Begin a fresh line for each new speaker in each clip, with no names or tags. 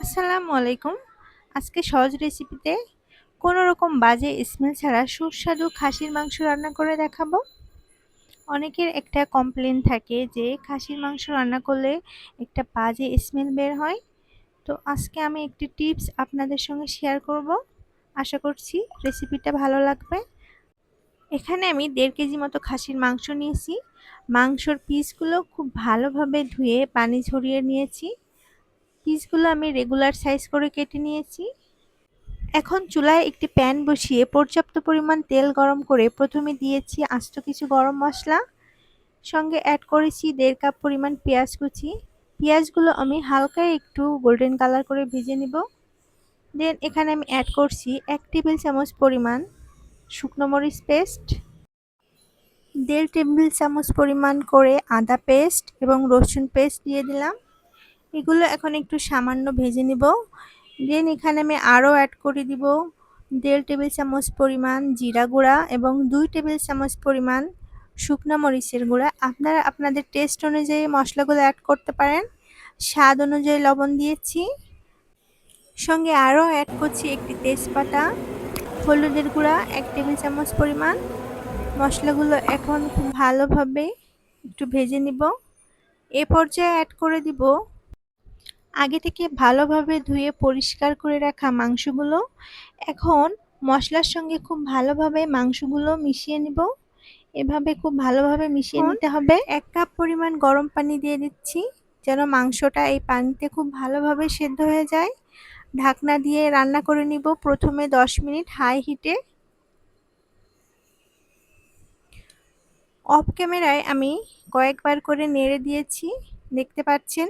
আসসালামু আলাইকুম আজকে সহজ রেসিপিতে কোনো রকম বাজে স্মেল ছাড়া সুস্বাদু খাসির মাংস রান্না করে দেখাবো। অনেকের একটা কমপ্লেন থাকে যে খাসির মাংস রান্না করলে একটা বাজে স্মেল বের হয়। তো আজকে আমি একটি টিপস আপনাদের সঙ্গে শেয়ার করব। আশা করছি রেসিপিটা ভালো লাগবে। এখানে আমি দেড় কেজি মতো খাসির মাংস নিয়েছি। মাংসর পিসগুলো খুব ভালোভাবে ধুয়ে পানি ঝরিয়ে নিয়েছি। পিসগুলো আমি রেগুলার সাইজ করে কেটে নিয়েছি। এখন চুলায় একটি প্যান বসিয়ে পর্যাপ্ত পরিমাণ তেল গরম করে প্রথমে দিয়েছি আস্ত কিছু গরম মশলা। সঙ্গে অ্যাড করেছি দেড় কাপ পরিমাণ পেঁয়াজ কুচি। পেঁয়াজগুলো আমি হালকা একটু গোল্ডেন কালার করে ভেজে নিব। দেন এখানে আমি অ্যাড করছি এক টেবিল চামচ পরিমাণ শুকনো মরিচ পেস্ট দেড় টেবিল চামচ পরিমাণ করে আদা পেস্ট এবং রসুন পেস্ট দিয়ে দিলাম। এগুলো এখন একটু সামান্য ভেজে নিব। দেন এখানে আমি আরও অ্যাড করে দিব দেড় টেবিল চামচ পরিমাণ জিরা গুঁড়া এবং দুই টেবিল চামচ পরিমাণ শুকনো মরিচের গুঁড়া। আপনারা আপনাদের টেস্ট অনুযায়ী মশলাগুলো অ্যাড করতে পারেন। স্বাদ অনুযায়ী লবণ দিয়েছি। সঙ্গে আরও অ্যাড করছি একটি তেজপাতা, হলুদের গুঁড়া, এক টেবিল চামচ পরিমাণ। মশলাগুলো এখন খুব ভালোভাবে একটু ভেজে নিব। এ পর্যায়ে অ্যাড করে দিব আগে থেকে ভালোভাবে ধুয়ে পরিষ্কার করে রাখা মাংসগুলো। এখন মশলার সঙ্গে খুব ভালোভাবে মাংসগুলো মিশিয়ে নিব। এভাবে খুব ভালোভাবে মিশিয়ে নিতে হবে। এক কাপ পরিমাণ গরম পানি দিয়ে দিচ্ছি যেন মাংসটা এই পানিতে খুব ভালোভাবে সেদ্ধ হয়ে যায়। ঢাকনা দিয়ে রান্না করে নিব প্রথমে দশ মিনিট হাই হিটে। অফ ক্যামেরায় আমি কয়েকবার করে নেড়ে দিয়েছি দেখতে পাচ্ছেন?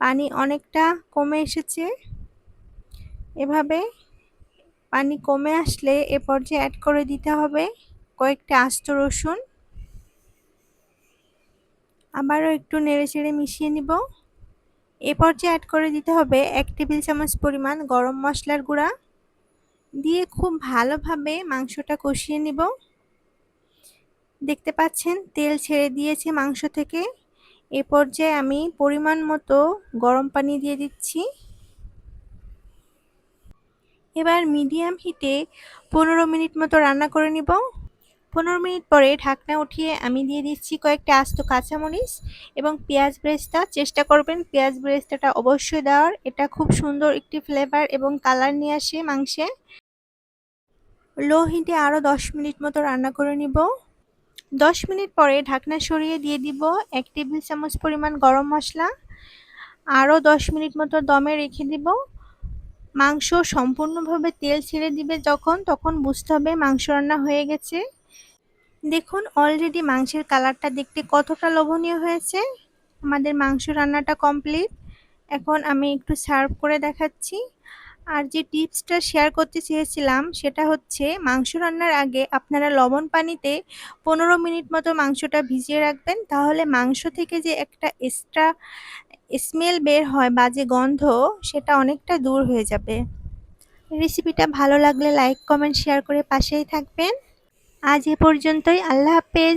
পানি অনেকটা কমে এসেছে। এভাবে পানি কমে আসলে এ পর্যায়ে অ্যাড করে দিতে হবে কয়েকটা আস্ত রসুন। আবারও একটু নেড়ে চেড়ে মিশিয়ে নিব। এ পর্যায়ে অ্যাড করে দিতে হবে এক টেবিল চামচ পরিমাণ গরম মশলার গুঁড়া। দিয়ে খুব ভালোভাবে মাংসটা কষিয়ে নিব। দেখতে পাচ্ছেন তেল ছেড়ে দিয়েছে মাংস থেকে। এ পর্যায়ে আমি পরিমাণ মতো গরম পানি দিয়ে দিচ্ছি। এবার মিডিয়াম হিটে পনেরো মিনিট মতো রান্না করে নিব। পনেরো মিনিট পরে ঢাকনা উঠিয়ে আমি দিয়ে দিচ্ছি কয়েকটা আস্ত কাঁচামরিচ এবং পেঁয়াজ ব্রেস্তা। চেষ্টা করবেন পেঁয়াজ ব্রেস্তাটা অবশ্যই দেওয়ার। এটা খুব সুন্দর একটি ফ্লেভার এবং কালার নিয়ে আসে মাংসে। লো হিটে আরও দশ মিনিট মতো রান্না করে নিব। দশ মিনিট পরে ঢাকনা সরিয়ে দিয়ে দিব এক টেবিল চামচ পরিমাণ গরম মশলা। আরও দশ মিনিট মতো দমে রেখে দিব। মাংস সম্পূর্ণভাবে তেল ছেড়ে দিবে যখন, তখন বুঝতে হবে মাংস রান্না হয়ে গেছে। দেখুন অলরেডি মাংসের কালারটা দেখতে কতটা লোভনীয় হয়েছে। আমাদের মাংস রান্নাটা কমপ্লিট এখন আমি একটু সার্ভ করে দেখাচ্ছি। আর যে টিপসটা শেয়ার করতে চেয়েছিলাম সেটা হচ্ছে, মাংস রান্নার আগে আপনারা লবণ পানিতে পনেরো মিনিট মতো মাংসটা ভিজিয়ে রাখবেন। তাহলে মাংস থেকে যে একটা এক্সট্রা স্মেল বের হয় বা যে গন্ধ, সেটা অনেকটা দূর হয়ে যাবে। রেসিপিটা ভালো লাগলে লাইক কমেন্ট শেয়ার করে পাশেই থাকবেন। আজ এ পর্যন্তই। আল্লাহ হাফেজ।